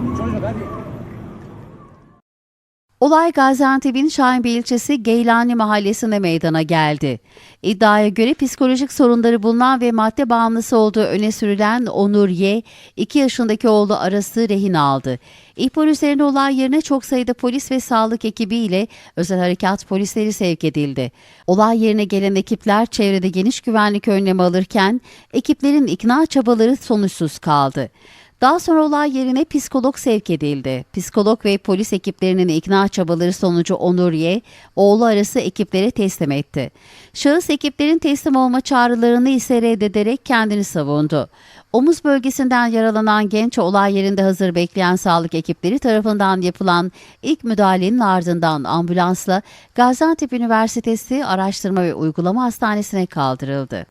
Hadi çocuk hadi. Olay Gaziantep'in Şahinbey ilçesi Geylani mahallesinde meydana geldi. İddiaya göre psikolojik sorunları bulunan ve madde bağımlısı olduğu öne sürülen Onur Y, 2 yaşındaki oğlu Aras'ı rehin aldı. İhbar üzerine olay yerine çok sayıda polis ve sağlık ekibiyle özel harekat polisleri sevk edildi. Olay yerine gelen ekipler çevrede geniş güvenlik önlemi alırken ekiplerin ikna çabaları sonuçsuz kaldı. Daha sonra olay yerine psikolog sevk edildi. Psikolog ve polis ekiplerinin ikna çabaları sonucu Onur Y, oğlu arası ekiplere teslim etti. Şahıs ekiplerin teslim olma çağrılarını ise reddederek kendini savundu. Omuz bölgesinden yaralanan genç olay yerinde hazır bekleyen sağlık ekipleri tarafından yapılan ilk müdahalenin ardından ambulansla Gaziantep Üniversitesi Araştırma ve Uygulama Hastanesi'ne kaldırıldı.